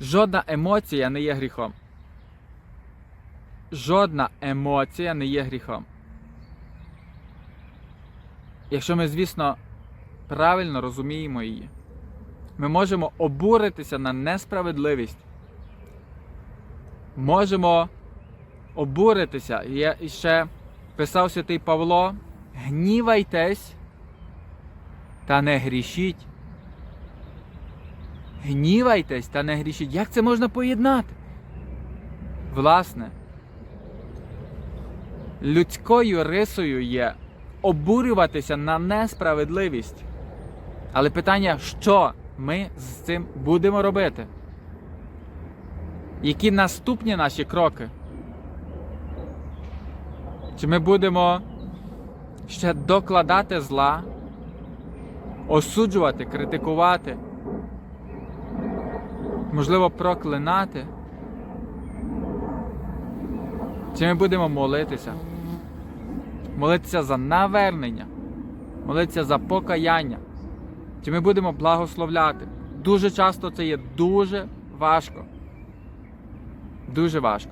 Жодна емоція не є гріхом. Жодна емоція не є гріхом. Якщо ми, звісно, правильно розуміємо її, ми можемо обуритися на несправедливість. Можемо обуритися. Я ще писав святий Павло: гнівайтесь та не грішіть. Гнівайтесь та не грішіть. Як це можна поєднати? Власне, людською рисою є обурюватися на несправедливість. Але питання, що ми з цим будемо робити? Які наступні наші кроки? Чи ми будемо ще докладати зла, осуджувати, критикувати, можливо, проклинати? Чи ми будемо молитися? Молитися за навернення, молитися за покаяння? Чи ми будемо благословляти? Дуже часто це є дуже важко. Дуже важко.